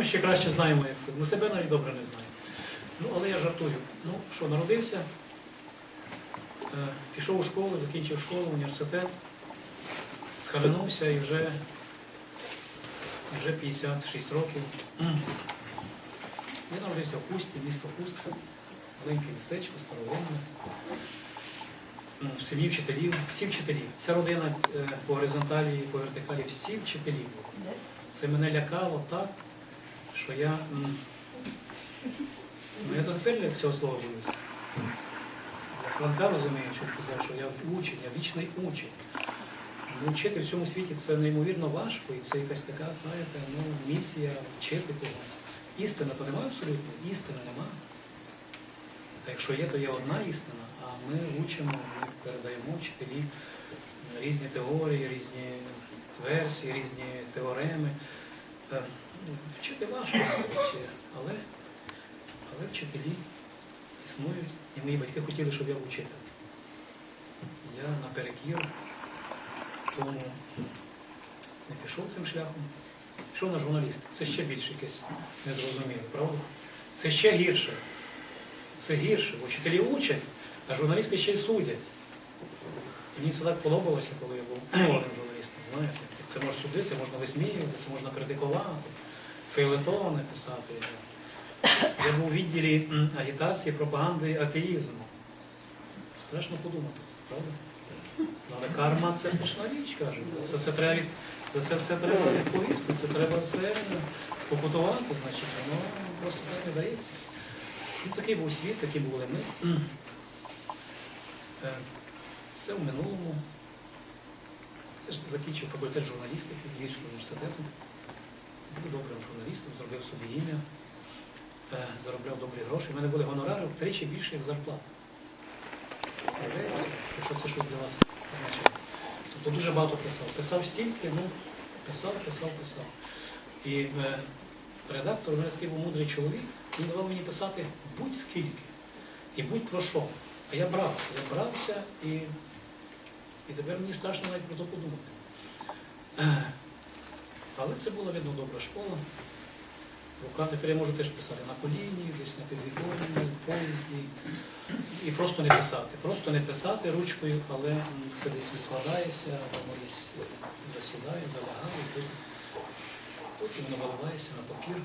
Ми ще краще знаємо, як це. Ми себе навіть добре не знаємо. Ну, але я жартую. Ну, що, народився, е, пішов у школу, закінчив школу, університет, схаменувся і вже, вже 56 років. Я народився в Хусті, місто Хуст, маленьке містечко, старовинне. Ну, в сім'ї вчителів, всі вчителі, вся родина е, по горизонталі і по вертикалі, всі вчителі. Це мене лякало так, що я. Ну, я до тепер цього слова боюся. Франка розумію, що казав, що я учень, я вічний учень. Ну, вчити в цьому світі це неймовірно важко, і це якась така, знаєте, ну, місія вчити когось. Істина то немає абсолютно, істини немає. Та якщо є, то є одна істина, а ми учимо, ми передаємо вчителі різні теорії, різні версії, різні теореми. Вчити важко але, але вчителі існують. І мої батьки хотіли, щоб я вчителем. Я наперекір тому не пішов цим шляхом. Пішов на журналіст. Це ще більше якесь незрозуміле, правда? Це ще гірше. Це гірше, бо вчителі учать, а журналісти ще й судять. Мені це так подобалося, коли я був головним журналістом. Знаєте, це можна судити, можна висміювати, це можна критикувати, фейлетони писати. Я був у відділі агітації, пропаганди, атеїзму. Страшно подумати це, правда? Але карма це страшна річ, кажуть. За це, від- за це все треба відповісти, це треба все спокутувати, значить, воно просто так не дається. Ну, такий був світ, такі були ми. Це в минулому. Я ж закінчив факультет журналістики Львівського університету. Був добрим журналістом, зробив собі ім'я, е, заробляв добрі гроші. У мене були гонорари втричі більше, як зарплата. Якщо це щось для вас означає. Тобто дуже багато писав. Писав стільки, ну, писав, писав, писав. І е, редактор, мене такий мудрий чоловік, він давав мені писати будь-скільки і будь-про що. А я брався, я брався і, і тепер мені страшно навіть про то подумати. Але це була, видно, добра школа. Рука тепер я можу теж писати на коліні, десь на підвіконні, в поїзді. І просто не писати. Просто не писати ручкою, але це десь відкладається, воно десь засідає, залягає, потім, потім воно виливається на папір.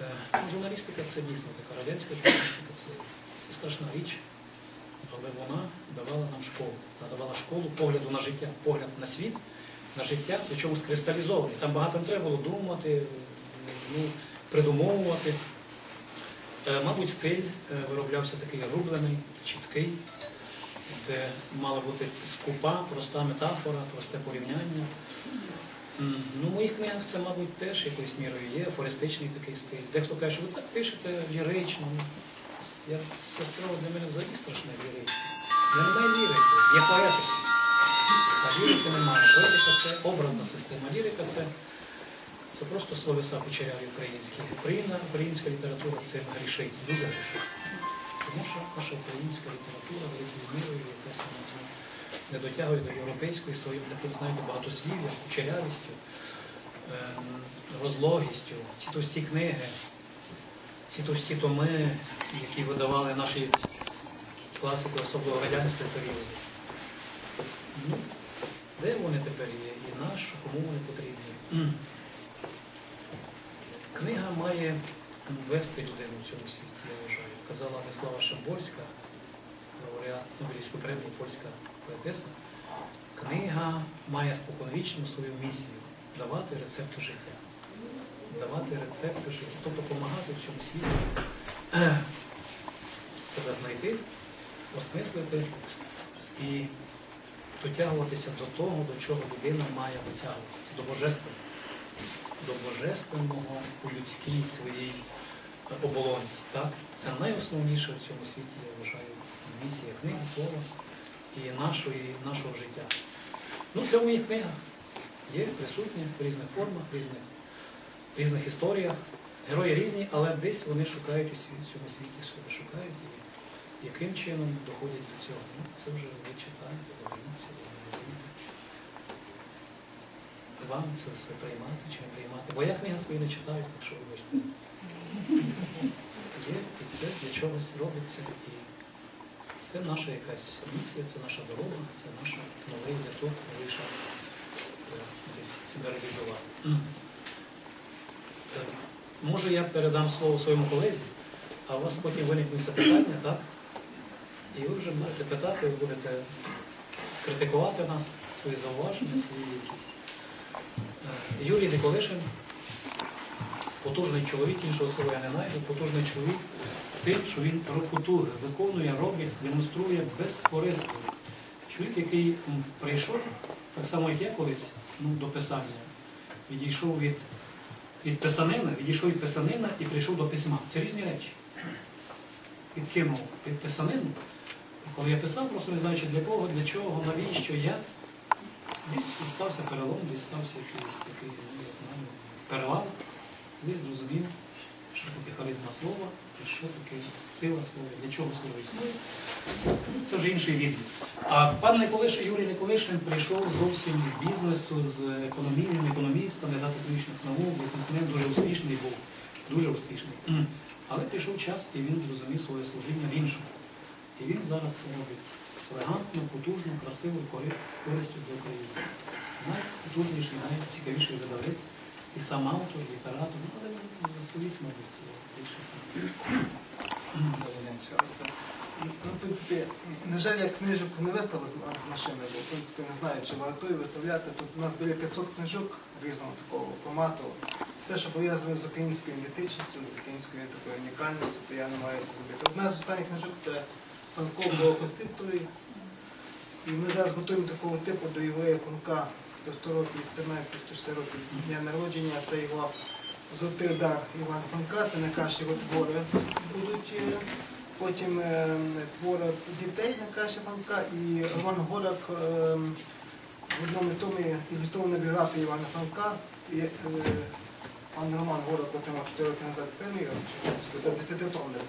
Е, ну, Журналістика це дійсно така радянська журналістика, це, це страшна річ, але вона давала нам школу. Вона давала школу погляду на життя, погляд на світ, на життя, причому скристалізований. Там багато не треба було думати, ну, придумовувати. Е, Мабуть, стиль е, вироблявся такий рублений, чіткий, де мала бути скупа, проста метафора, просте порівняння. Ну, в моїх книгах це, мабуть, теж якоюсь мірою є, афористичний такий стиль. Дехто каже, що ви так пишете лірично. Я сестра для мене взагалі страшне лірично. Я не маю лірики, є поетика. А лірики немає. Поетика це образна система. Лірика це, це просто словеса кучеряві українські. Україна, українська література цим грішить, дуже грішить. Тому що наша українська література великою мірою якась не дотягує до європейської своїм таким, знаєте, багатослів'ям, кучерявістю, ем, розлогістю, ці товсті книги, ці товсті томи, які видавали наші класики, особливо радянського періоду. Ну, де вони тепер є? І наш, кому вони потрібні? Книга має ввести людину в цьому світі, я вважаю. Казала Неслава Шамборська, лауреат Нобелівської премії польська поетеса. Книга має споконвічну свою місію давати рецепти життя. Давати рецепти життя, тобто допомагати в цьому світі е, себе знайти, осмислити і дотягуватися до того, до чого людина має дотягуватися, до божественного до божественного у людській своїй оболонці. Так? Це найосновніше в цьому світі, я вважаю, місія книги, слова і нашої, нашого життя. Ну, це в моїх книгах є присутні в різних формах, різних, різних історіях. Герої різні, але десь вони шукають у цьому світі себе шукають яким чином доходять до цього. Ну, це вже ви читаєте, дивіться, ви розумієте. вам це все приймати чи не приймати. Бо я книги свої не читаю, так що вибачте. Є і це для чогось робиться. І це наша якась місія, це наша дорога, це наш новий виток, новий шанс е, десь себе реалізувати. Е, Може, я передам слово своєму колезі, а у вас потім виникнуть запитання, так? І ви вже будете питати, ви будете критикувати нас, свої зауваження, свої якісь. Е, Юрій Николишин, потужний чоловік, іншого слова я не знайду, потужний чоловік тим, що він рокотуги виконує, робить, демонструє безкорисно. Чоловік, який прийшов, так само як я колись, ну, до писання, відійшов від, від писанини, відійшов від писанина і прийшов до письма. Це різні речі. Відкинув від писанину. Коли я писав, просто не знаючи для кого, для чого, навіщо, як, десь стався перелом, десь стався якийсь такий, я знаю, перелам, де я зрозумів, що таке харизма слова і що таке сила слова, для чого слово існує. Це вже інший відгук. А пан Николишин, Юрій Николишин прийшов зовсім з бізнесу, з економії, економіста, кандидат економічних наук, бізнесмен, дуже успішний був, дуже успішний. Але прийшов час і він зрозумів своє служіння в іншому. І він зараз це робить елегантно, потужно, красиво, з користю для України. Найпотужніший, найцікавіший видавець. І сам автор, літератор, ну, але він розповість, мабуть, більше сам. Ну, в принципі, на жаль, я книжок не м- з машини, бо в принципі не знаю, чи вартує виставляти. Тут у нас біля 500 книжок різного такого формату. Все, що пов'язане з українською ідентичністю, з українською такою унікальністю, то я намагаюся зробити. Одна з останніх книжок це Франко по Конституторі. І ми зараз готуємо такого типу до ювілею Франка до 100 років, Семерки, 160 років дня народження. Це його Золотий дар Івана Франка, це найкращі його твори будуть. е, Потім е, твори дітей найкращі Франка і Роман Горак е, в одному томі ілюстрована біографія Івана Франка. Пан Роман Горак отримав 4 роки назад премію, це 10-томник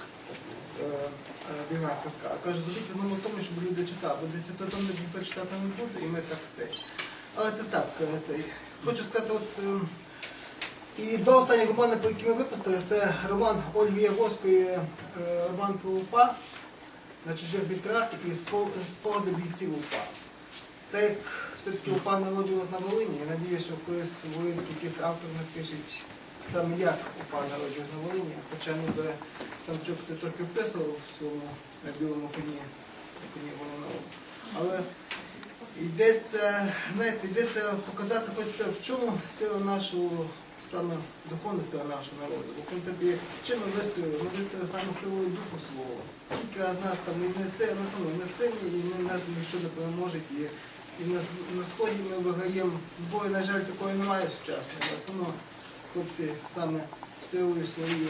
е, е, біографія Франка. А кажу, зробіть в одному томі, щоб люди читали, бо 10-томник ніхто читати не буде, і ми так це. Але це так, е, цей. Хочу сказати, от. е, і два останні романи, по які ми випустили, це роман Ольги Яворської, е, роман про УПА на чужих вітрах і спогади бійців УПА. Так як все-таки УПА народжувалась на Волині, я надію, що колись волинський якийсь автор напишуть саме як УПА народжувалась на Волині, хоча ніби Самчук це трохи вписував в своєму білому коні, коні Волиновому. Але йдеться, знаєте, йдеться показати хочеться в чому сила нашого саме духовна сила нашого народу. Бо в принципі, чим ми вистояли? Ми вистояли саме силою духу свого. Тільки нас там і не це, ми саме ми сильні, і ми нас ніщо не переможуть. І, на, сході ми виграємо зброї, на жаль, такої немає сучасної, хлопці саме силою своєю,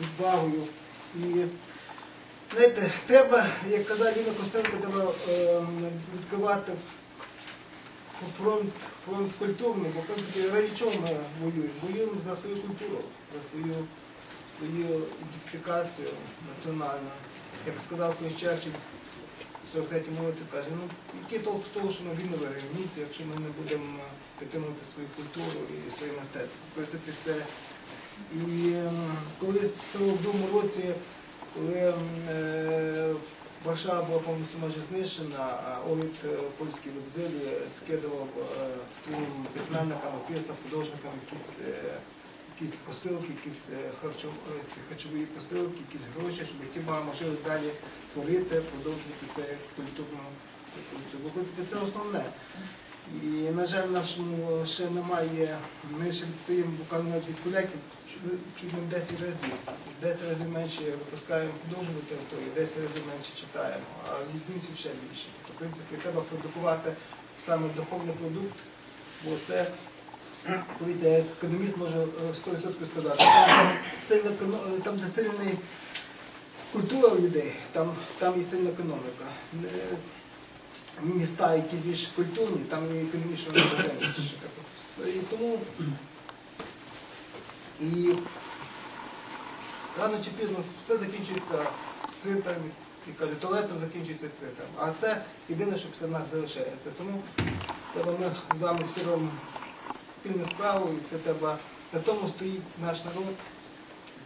відвагою. І знаєте, треба, як казав Ліна Костенко, треба е, відкривати фронт фронт культурний, бо в принципі раді чого ми воюємо? Воюємо за свою культуру, за свою свою ідентифікацію національну. Як сказав Крещевчик, 45-й молодці каже, ну який толк в того, що ми відновили революцію, якщо ми не будемо підтримувати свою культуру і своє мистецтво. В принципі, це. І ем, коли в 42-му році, коли ем, е, Варшава була повністю майже знищена, а Овід е, польський в екзилі скидував е, своїм письменникам, пісням, художникам якісь якісь посилки, якісь е, е, харчові посилки, якісь гроші, щоб ті мали можливість далі творити, продовжувати це культурну функцію. Бо в це основне. І, на жаль, в нашому ще немає, ми ще відстаємо буквально від поляків чу- чуть не 10 разів. В 10 разів менше випускаємо художню територію, 10 разів менше читаємо, а літнівців ще більше. Тобто, в принципі, треба продукувати саме духовний продукт, бо це повірте, як економіст може е, 100% сказати. Там, сильна там, де сильний культура у людей, там, там і сильна економіка. Е, Міста, які більш культурні, там і економічно найважливіше. І тому і рано чи пізно все закінчується цвинтарем, і кажуть, туалетом закінчується цвинтарем. А це єдине, що після нас залишається. Тому треба ми з вами всі робимо спільну справу, і це треба на тому стоїть наш народ.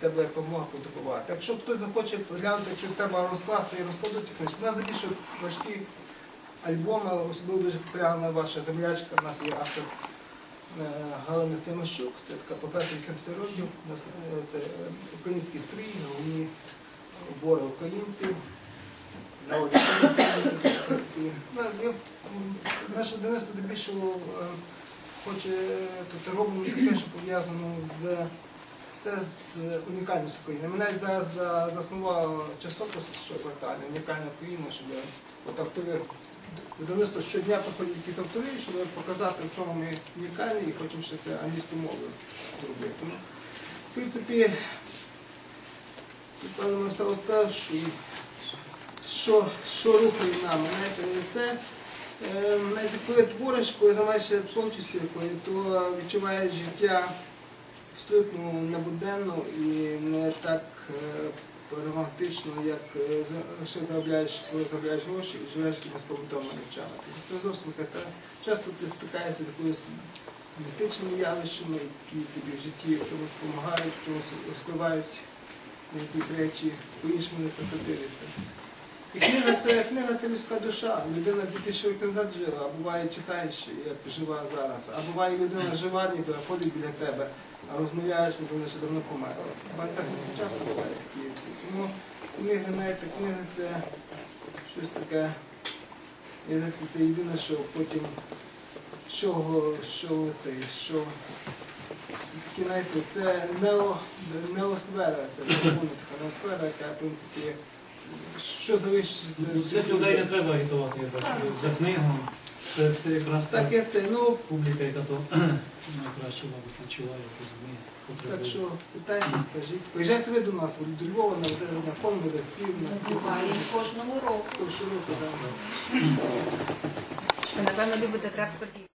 Треба якомога продукувати. Якщо хтось захоче поглянути, якщо треба розкласти і розкладати книжки, у нас більше важкі альбоми, особливо дуже популярна ваша землячка, у нас є автор е, Галина Стемощук, це така професор 80 років, це е, український стрій, головні убори українців, народи українців, в принципі. Наше Денис туди хоче, тут робимо таке, що пов'язано з все з унікальністю України. Навіть зараз за- заснував часопис, що квартальний, унікальна Україна, щоб от автори видавництво щодня приходять якісь автори, щоб показати, в чому ми унікальні і хочемо ще це англійською мовою зробити. Ну, в принципі, певно, все розказав, що, що, рухає. Знаєте, це навіть коли твориш, коли займаєшся творчістю, якою, то відчуваєш життя абсолютно небуденно і не так е, романтично, як е, ще заробляєш, коли заробляєш гроші і живеш якимись побутовими речами. Тобто Це зовсім якась. Часто ти стикаєшся якоюсь містичними явищами, які тобі в житті в чомусь допомагають, в чомусь розкривають якісь речі, по-іншому на це все дивишся. І книга це, книга це людська душа. Людина 2000 років назад жила, а буває читаєш, як жива зараз. А буває людина жива, ніби ходить біля тебе, а розмовляєш, ніби вона ще давно померла. Буває так часто буває такі ці. Тому книга, знаєте, книга це щось таке. Це, це єдине, що потім що, що це, що це такі, знаєте, це нео, неосфера, це неосфера, яка, в принципі, що залишиться. Ну, Цих людей не треба агітувати, я бачу. За книгу. Це, це якраз та Так, як це, ну, публіка, яка то найкраще, мабуть, відчуває, розуміє, так що питайте, скажіть. Приїжджайте ви до нас до Львова на, на фонд видавців, на Буває кожного року. ви туди. Ви, напевно, любите крепко